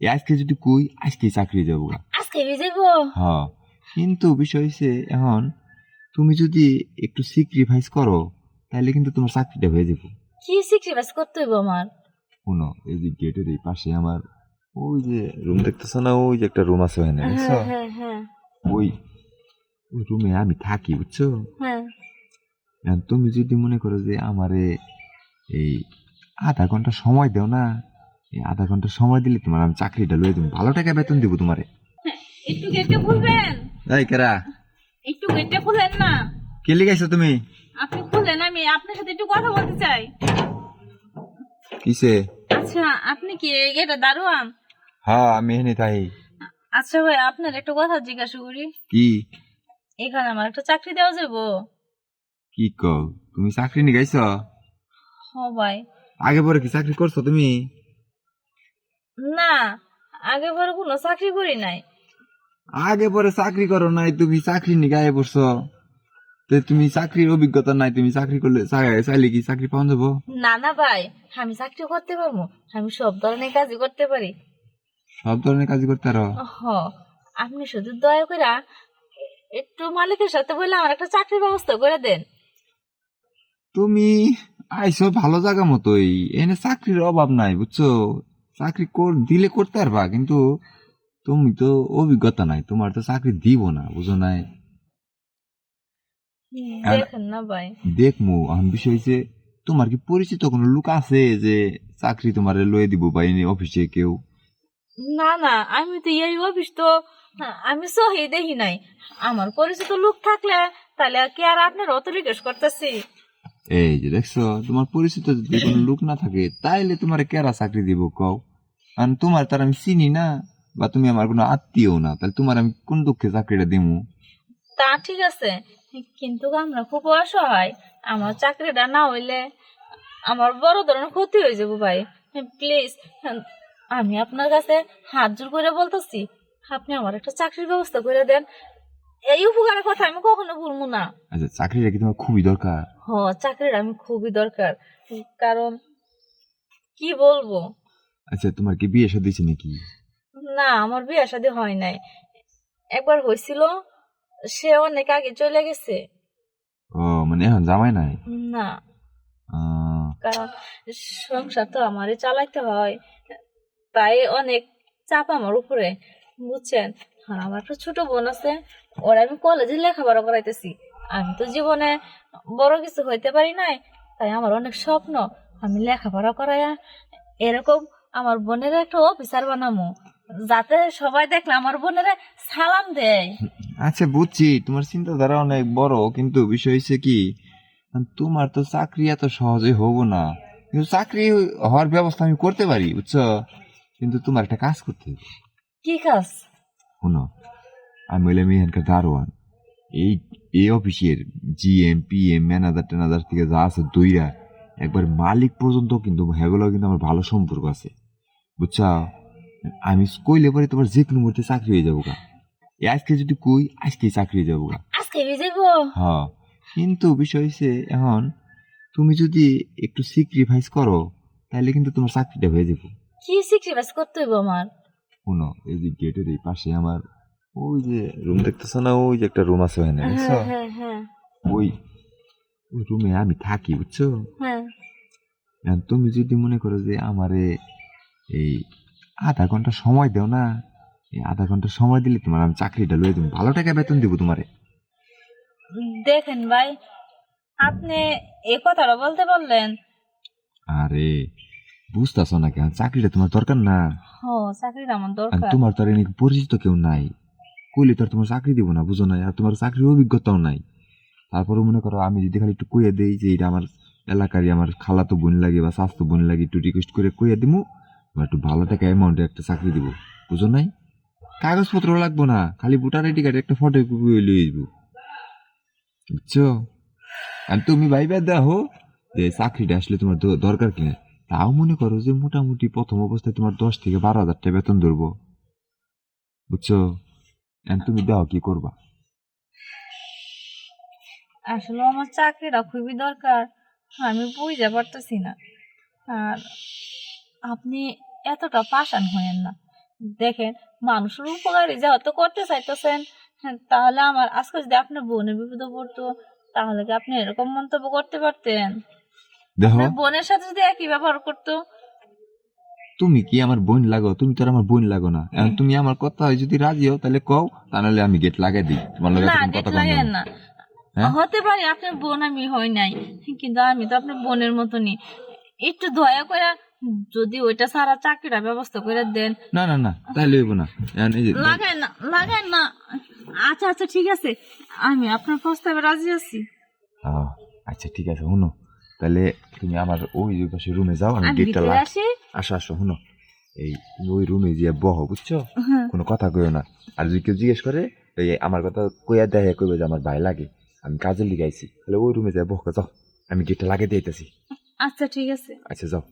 এ আজকে যদি কই আজকে চাকরি যাব গা। আজকে ভিজাইব হ কিন্তু বিষয় হচ্ছে এখন তুমি যদি একটু সিক্রিফাইস করো তাহলে কিন্তু তোমার চাকরিটা হয়ে যাবে কি স্যাক্রিফাইস করতে হইব আমার? শুনো এই যে গেটের এই পাশে আমার ওই যে রুম দেখতেছ না ওই যে একটা রুম আছে ওখানে বুঝছ হ্যাঁ হ্যাঁ হ্যাঁ। ওই ওই রুমে আমি থাকি বুঝছ? হ্যাঁ। তুমি যদি মনে করো যে আমারে এই আধা ঘণ্টা সময় দাও না এই আধা ঘণ্টা সময় দিলে তোমার আমি চাকরিটা লয়ে দেবো ভালো টাকা বেতন দিব তোমারে। একটু গেটে খুলবেন? এই কেরা? একটু গেটে খুলেন না। কে লিখাইছো তুমি? আপনি খুলেন আমি আপনার সাথে একটু কথা বলতে চাই। কিসে? আচ্ছা আপনি কি এই গেটে দারোয়ান? হ্যাঁ আমি এনে তাই। আচ্ছা ভাই আপনার একটা কথা জিজ্ঞাসা করি। কি? এখানে আমার একটা চাকরি দেওয়া যাব কি কও? তুমি চাকরি নি গাইছ হ ভাই। আগে পরে কি চাকরি করছ তুমি? না আগে পরে কোনো চাকরি করি নাই। আগে পরে চাকরি করো নাই তুমি চাকরি নি গায়ে পড়ছো। তো তুমি চাকরির অভিজ্ঞতা নাই তুমি চাকরি করলে চাইলে কি চাকরি পাওয়া যাব? না না ভাই আমি চাকরি করতে পারব আমি সব ধরনের কাজই করতে পারি। সব ধরনের কাজ করতে পারো? হ আপনি শুধু দয়া করে একটু মালিকের সাথে বলে আমার একটা চাকরির ব্যবস্থা করে দেন। তুমি আইসো ভালো জায়গা মতোই এনে চাকরির অভাব নাই বুঝছ? চাকরি কর দিলে করতে পারবা কিন্তু তুমি তো অভিজ্ঞতা নাই তোমার তো চাকরি দিব না বুঝো নাই? আর- দেখেন না ভাই। দেখমু এখন বিষয় হয়েছে তোমার কি পরিচিত কোনো লোক আছে যে চাকরি তোমার লয়ে দিব বা অফিসে কেউ? না না আমি তো এই অফিস তো হ্যাঁ, আমি সহি দেখি নাই। আমার পরিচিত লোক থাকলে তাহলে কি আর আপনার অত রিকোয়েস্ট করতেছি? এই যে দেখছ তোমার পরিচিত যদি কোনো লোক না থাকে তাইলে তোমার কেরা চাকরি দিব কও? কারণ তোমার তার আমি চিনি না বা তুমি আমার কোনো আত্মীয় না তাহলে তোমার আমি কোন দুঃখে চাকরিটা দিমু? তা ঠিক আছে কিন্তু আমরা খুব অসহায় আমার চাকরিটা না হইলে আমার বড় ধরনের ক্ষতি হয়ে যাব ভাই। প্লিজ আমি আপনার কাছে হাত জোর করে বলতেছি আপনি আমার একটা চাকরির ব্যবস্থা করে দেন। এই উপকারের কথা আমি কখনো ভুলবো না। আচ্ছা চাকরিটা কি তোমার খুবই দরকার? হ চাকরিটা আমি খুবই দরকার কারণ কি বলব? আচ্ছা তোমার কি বিয়ে সাথে দিয়েছে নাকি? না আমার বিয়ে শাদী হয় নাই। একবার হয়েছিল সে অনেক আগে চলে গেছে। ও মানে এখন জামাই নাই? না। কারণ সংসার তো আমারই চালাইতে হয়। তাই অনেক চাপ আমার উপরে বুঝছেন? আমার একটা ছোট বোন আছে ওরা আমি কলেজে লেখাপড়া করাইতেছি। আমি তো জীবনে বড় কিছু হইতে পারি নাই তাই আমার অনেক স্বপ্ন আমি লেখাপড়া করাইয়া এরকম আমার বোনের একটা অফিসার বানামো যাতে সবাই দেখলে আমার বোনের সালাম দেয়। আচ্ছা বুঝছি তোমার চিন্তাধারা অনেক বড় কিন্তু বিষয় হচ্ছে কি তোমার তো চাকরি এত সহজে হব না। কিন্তু চাকরি হওয়ার ব্যবস্থা আমি করতে পারি বুঝছ? কিন্তু তোমার একটা কাজ করতে হবে। কি কাজ? শোনো আমি হইলাম এখানকার দারোয়ান। এই এই অফিসের জিএম পিএম ম্যানেজার ট্যানেজার থেকে যা আছে দইরা একবার মালিক পর্যন্ত কিন্তু হেগুলো কিন্তু আমার ভালো সম্পর্ক আছে। বুঝছ? আমি কইলে পরে তোমার যে কোনো মুহূর্তে চাকরি হয়ে যাব গা আজকে যদি কই আজকে চাকরি হয়ে যাব গা আজকে ভিজাইব হ্যাঁ কিন্তু বিষয় হচ্ছে এখন তুমি যদি একটু স্যাক্রিফাইস করো তাহলে কিন্তু তোমার চাকরিটা হয়ে যাবে। কি স্যাক্রিফাইস করতে হইব আমার? শুনো এই যে গেটের এই পাশে আমার ওই যে রুম দেখতেছ না ওই যে একটা রুম আছে ওখানে বুঝছ হ্যাঁ হ্যাঁ হ্যাঁ। ওই ওই রুমে আমি থাকি বুঝছ? হ্যাঁ। তুমি যদি মনে করো যে আমারে এই আধা ঘণ্টা সময় দেও না। এই আধা ঘণ্টা সময় দিলে তোমার আমি চাকরিটা লয়ে দেবো ভালো টাকা বেতন দিব তোমারে। দেখেন ভাই আপনি এ কথাটা বলতে পারলেন আরে বুঝতেছ না কেন? চাকরিটা তোমার দরকার না। ও চাকরিটা আমার দরকার। তোমার তো এনে পরিচিত কেউ নাই। কইলে তো তোমার চাকরি দিব না বুঝো নাই? আর তোমার চাকরির অভিজ্ঞতাও নাই। তারপরে মনে করো আমি যদি খালি একটু কইয়া দেই যে এটা আমার এলাকারই আমার খালাতো বোন লাগে বা স্বাস্থ্য বোন লাগে একটু রিকোয়েস্ট করে কইয়া দিমু। বা একটু ভালো টাকা অ্যামাউন্টে একটা চাকরি দিব। বুঝো নাই? কাগজপত্র লাগবো না, খালি ভোটার আইডি কার্ডে, একটা ফটো কপি লইয়ে দিব বুঝছ? আর তুমি ভাইবা দেখো, যে চাকরিটা আসলে তোমার দরকার কিনা। তাও মনে করো যে মোটামুটি প্রথম অবস্থায় তোমার দশ থেকে বারো হাজার টাকা বেতন ধরবো। বুঝছ? তুমি দাও কি করবা। আসলে আমার চাকরিটা খুবই দরকার, আমি বুঝতে পারতেছি না। আর আপনি এতটা পাশান হয়েন না। দেখেন মানুষের উপকারী যেহেতু করতে চাইতেছেন হ্যাঁ, তাহলে আমার আজকে যদি আপনার বোনের বিপদে পড়তো তাহলে কি আপনি এরকম মন্তব্য করতে পারতেন? বোনের সাথে যদি একই ব্যবহার করতো? তুমি কি আমার বোন লাগো? তুমি তো আমার বোন লাগো না। এখন তুমি আমার কথা হয় যদি রাজি হও তাহলে কও তাহলে আমি গেট লাগাই দিই। তোমার লগে না গেট কথা কম না। হ্যাঁ? হতে পারে আপনার বোন আমি হই নাই কিন্তু আমি তো আপনার বোনের মতনই। একটু দয়া করে যদি ওইটা সারা চাকরিটা ব্যবস্থা করে দেন। না না না তাইলে হইব না। লাগাই না লাগাই না। আচ্ছা আচ্ছা ঠিক আছে। আমি আপনার প্রস্তাবে রাজি আছি। আচ্ছা ঠিক আছে শুনো তাহলে তুমি আমার ওই পাশে রুমে যাও আমি গেটটা লাগ আসি। আসো শুনো এই ওই রুমে গিয়ে বহ বুঝছ? হ্যাঁ। কোনো কথা কইও না। আর যদি কেউ জিজ্ঞেস করে এই আমার কথা কইয়া দেখে কইবে যে আমার ভাই লাগে আমি কাজে লিগাইছি তাহলে ওই রুমে যাই বহ যাও। আমি গেটটা লাগিয়ে দিতেছি আচ্ছা ঠিক আছে। আচ্ছা যাও।